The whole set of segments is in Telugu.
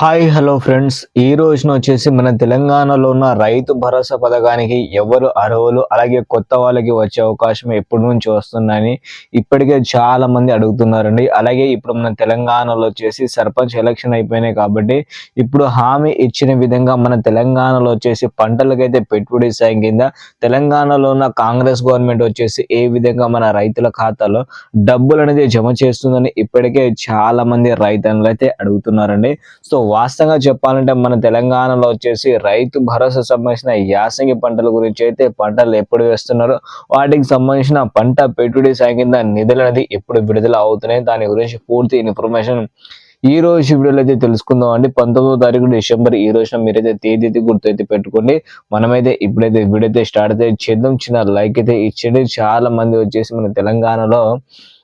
Hi hello friends. ఈ రోజున వచ్చేసి మన తెలంగాణలో ఉన్న రైతు భరోసా పథకానికి ఎవరు అర్హులు? అలాగే కొత్త వాళ్ళకి వచ్చే అవకాశం ఎప్పటి నుంచి వస్తుందని ఇప్పటికే చాలా మంది అడుగుతున్నారండి. అలాగే ఇప్పుడు మన తెలంగాణలో వచ్చేసి సర్పంచ్ ఎలక్షన్ అయిపోయినాయి కాబట్టి ఇప్పుడు హామీ ఇచ్చిన విధంగా మన తెలంగాణలో వచ్చేసి పంటలకైతే పెట్టుబడి సాయం కింద తెలంగాణలో ఉన్న కాంగ్రెస్ గవర్నమెంట్ వచ్చేసి ఏ విధంగా మన రైతుల ఖాతాలో డబ్బులు అనేది జమ చేస్తుందని ఇప్పటికే చాలా మంది రైతులు అయితే అడుగుతున్నారండి. సో వాస్తవంగా చెప్పాలంటే మన తెలంగాణలో వచ్చేసి రైతు భరోసా సంబంధించిన యాసంగి పంటల గురించి అయితే పంటలు ఎప్పుడు వేస్తున్నారో? వాటికి సంబంధించిన పంట పెట్టుబడి సాయం నిధులు అనేది ఎప్పుడు విడుదల అవుతున్నాయి? దాని గురించి పూర్తి ఇన్ఫర్మేషన్ ఈ రోజు వీడియోలో అయితే తెలుసుకుందాం అండి. పంతొమ్మిదో తారీఖు డిసెంబర్ ఈ రోజున మీరైతే తేదీ అయితే గుర్తైతే పెట్టుకోండి. మనమైతే ఇప్పుడైతే వీడియో అయితే స్టార్ట్ అయితే చేద్దాం. చిన్న లైక్ అయితే ఇచ్చేయండి. చాలా మంది వచ్చేసి మన తెలంగాణలో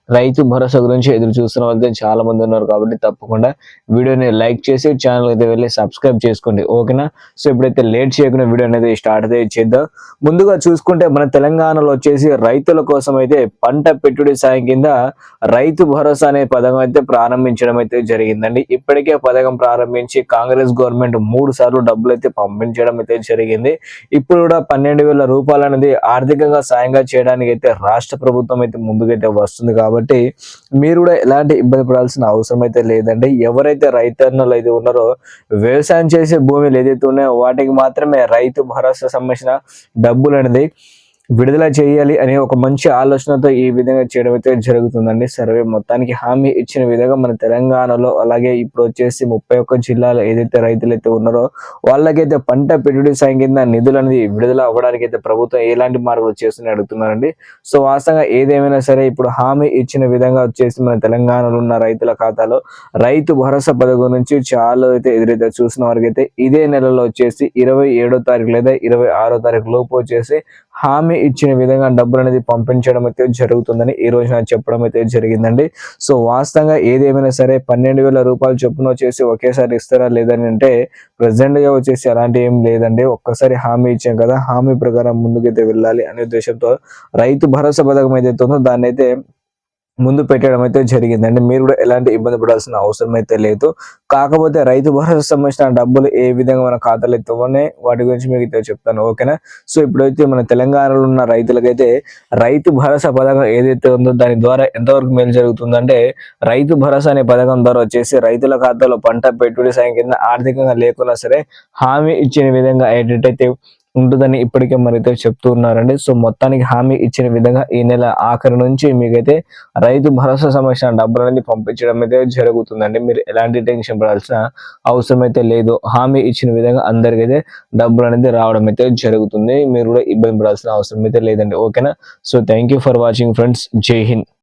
రైతు భరోసా గురించి ఎదురు చూస్తున్న వాళ్ళతో చాలా మంది ఉన్నారు కాబట్టి తప్పకుండా వీడియోని లైక్ చేసి ఛానల్ అయితే వెళ్ళి సబ్స్క్రైబ్ చేసుకోండి ఓకేనా? సో ఇప్పుడైతే లేట్ చేయకుండా వీడియో అనేది స్టార్ట్ అయితే చేద్దాం. ముందుగా చూసుకుంటే మన తెలంగాణలో వచ్చేసి రైతుల కోసం అయితే పంట పెట్టుబడి సాయం కింద రైతు భరోసా అనే పథకం అయితే ప్రారంభించడం అయితే జరిగిందండి. ఇప్పటికే పథకం ప్రారంభించి కాంగ్రెస్ గవర్నమెంట్ మూడు సార్లు డబ్బులు అయితే పంపించడం అయితే జరిగింది. ఇప్పుడు కూడా పన్నెండు వేల రూపాయలు అనేది ఆర్థికంగా సాయంగా చేయడానికి అయితే రాష్ట్ర ప్రభుత్వం అయితే ముందుకైతే వస్తుంది కాబట్టి మీరు కూడా ఎలాంటి ఇబ్బంది పడాల్సిన అవసరం అయితే లేదండి. ఎవరైతే రైతన్నులు అయితే ఉన్నారో వ్యవసాయం చేసే భూములు ఏదైతే ఉన్నాయో వాటికి మాత్రమే రైతు భరోసా సంబంధించిన డబ్బులు అనేది విడుదల చేయాలి అనే ఒక మంచి ఆలోచనతో ఈ విధంగా చేయడం అయితే జరుగుతుందండి. సర్వే మొత్తానికి హామీ ఇచ్చిన విధంగా మన తెలంగాణలో అలాగే ఇప్పుడు వచ్చేసి ముప్పై ఒక్క జిల్లాలో ఏదైతే రైతులు అయితే ఉన్నారో వాళ్ళకైతే పంట పెట్టుబడి సాయం కింద నిధులు అనేది విడుదల అవ్వడానికి అయితే ప్రభుత్వం ఎలాంటి మార్పులు చేస్తూనే అడుగుతున్నారండి. సో వాస్తవంగా ఏదేమైనా సరే ఇప్పుడు హామీ ఇచ్చిన విధంగా వచ్చేసి మన తెలంగాణలో ఉన్న రైతుల ఖాతాలో రైతు భరోసా పథకం నుంచి చాలా అయితే ఎదురైతే చూసిన వారికి అయితే ఇదే నెలలో వచ్చేసి ఇరవై ఏడో తారీఖు లేదా ఇరవై ఆరో తారీఖు లోపు వచ్చేసి హామీ ఇచ్చిన విధంగా డబ్బులు అనేది పంపించడం అయితే జరుగుతుందని ఈ రోజు నాకు చెప్పడం అయితే జరిగిందండి. సో వాస్తవంగా ఏదేమైనా సరే పన్నెండు వేల రూపాయలు చొప్పున వచ్చేసి ఒకేసారి ఇస్తారా లేదని అంటే ప్రెసెంట్గా వచ్చేసి అలాంటి ఏం లేదండి. ఒక్కసారి హామీ ఇచ్చాం కదా హామీ ప్రకారం ముందుకైతే వెళ్ళాలి అనే ఉద్దేశంతో రైతు భరోసా పథకం ఏదైతే ఉందో దాన్ని అయితే ముందు పెట్టడం అయితే జరిగింది. అంటే మీరు కూడా ఎలాంటి ఇబ్బంది పడాల్సిన అవసరం అయితే లేదు. కాకపోతే రైతు భరోసా సంబంధించిన డబ్బులు ఏ విధంగా మన ఖాతాలో ఎత్తువనే వాటి గురించి మీకు అయితే చెప్తాను. ఓకేనా? సో ఇప్పుడైతే మన తెలంగాణలో ఉన్న రైతులకైతే రైతు భరోసా పథకం ఏదైతే ఉందో దాని ద్వారా ఎంతవరకు మేలు జరుగుతుందంటే రైతు భరోసా అనే పథకం ద్వారా వచ్చేసి రైతుల ఖాతాలో పంట పెట్టుబడి సాయం కింద ఆర్థికంగా లేకున్నా సరే హామీ ఇచ్చిన విధంగా ఏంటంటే ఉంటుందని ఇప్పటికే మరైతే చెప్తూ ఉన్నారండి. సో మొత్తానికి హామీ ఇచ్చిన విధంగా ఈ నెల ఆఖరి నుంచి మీకైతే రైతు భరోసా సమస్య డబ్బులు అనేది పంపించడం అయితే జరుగుతుందండి. మీరు ఎలాంటి టెన్షన్ పడాల్సిన అవసరం అయితే లేదు. హామీ ఇచ్చిన విధంగా అందరికైతే డబ్బులు అనేది రావడం అయితే జరుగుతుంది. మీరు కూడా ఇబ్బంది పడాల్సిన అవసరం అయితే లేదండి. ఓకేనా? So thank for watching friends జై హింద్.